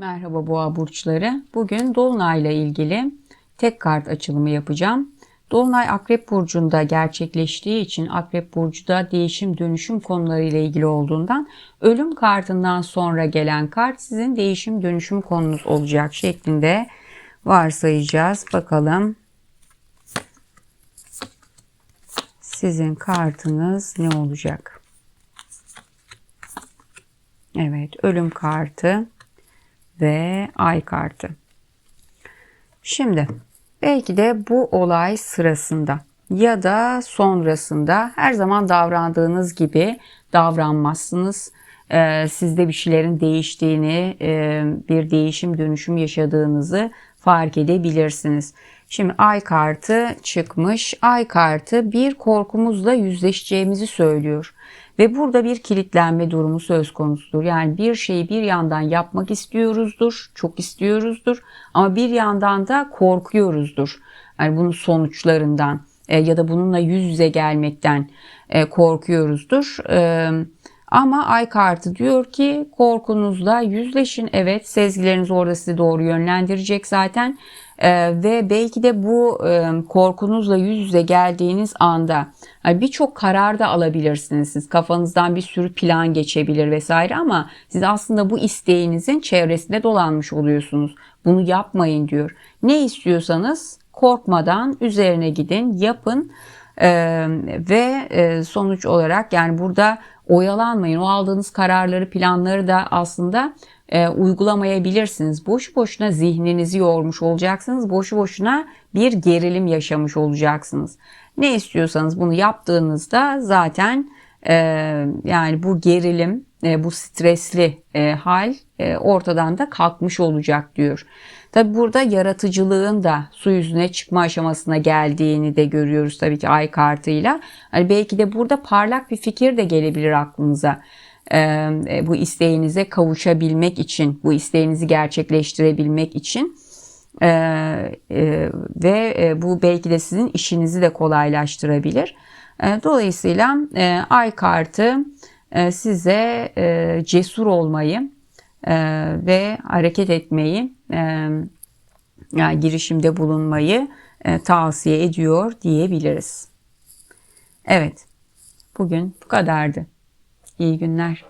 Merhaba boğa burçları. Bugün dolunayla ilgili tek kart açılımı yapacağım. Dolunay Akrep burcunda gerçekleştiği için Akrep burcu da değişim dönüşüm konularıyla ilgili olduğundan ölüm kartından sonra gelen kart sizin değişim dönüşüm konunuz olacak şeklinde varsayacağız. Bakalım sizin kartınız ne olacak? Evet, ölüm kartı ve ay kartı. Şimdi belki de bu olay sırasında ya da sonrasında her zaman davrandığınız gibi davranmazsınız. Ee, sizde bir şeylerin değiştiğini, e, bir değişim dönüşüm yaşadığınızı fark edebilirsiniz. Şimdi ay kartı çıkmış. Ay kartı bir korkumuzla yüzleşeceğimizi söylüyor. Ve burada bir kilitlenme durumu söz konusudur. Yani bir şeyi bir yandan yapmak istiyoruzdur, çok istiyoruzdur ama bir yandan da korkuyoruzdur. Yani bunun sonuçlarından e, ya da bununla yüz yüze gelmekten e, korkuyoruzdur. Ama ay kartı diyor ki korkunuzla yüzleşin. Evet sezgileriniz orada sizi doğru yönlendirecek zaten. Ee, ve belki de bu e, korkunuzla yüz yüze geldiğiniz anda yani birçok karar da alabilirsiniz. Siz kafanızdan bir sürü plan geçebilir vesaire ama siz aslında bu isteğinizin çevresinde dolanmış oluyorsunuz. Bunu yapmayın diyor. Ne istiyorsanız korkmadan üzerine gidin, yapın. Ee, ve e, sonuç olarak yani burada oyalanmayın. O aldığınız kararları, planları da aslında e, uygulamayabilirsiniz. Boş boşuna zihninizi yormuş olacaksınız. Boşu boşuna bir gerilim yaşamış olacaksınız. Ne istiyorsanız bunu yaptığınızda zaten e, yani bu gerilim, e, bu stresli e, hal e, ortadan da kalkmış olacak diyor. Tabi burada yaratıcılığın da su yüzüne çıkma aşamasına geldiğini de görüyoruz tabii ki ay kartıyla. Hani belki de burada parlak bir fikir de gelebilir aklınıza. Ee, bu isteğinize kavuşabilmek için, bu isteğinizi gerçekleştirebilmek için ee, e, ve e, bu belki de sizin işinizi de kolaylaştırabilir. E, dolayısıyla e, ay kartı e, size e, cesur olmayı e, ve hareket etmeyi, e, yani girişimde bulunmayı e, tavsiye ediyor diyebiliriz. Evet, bugün bu kadardı. İyi günler.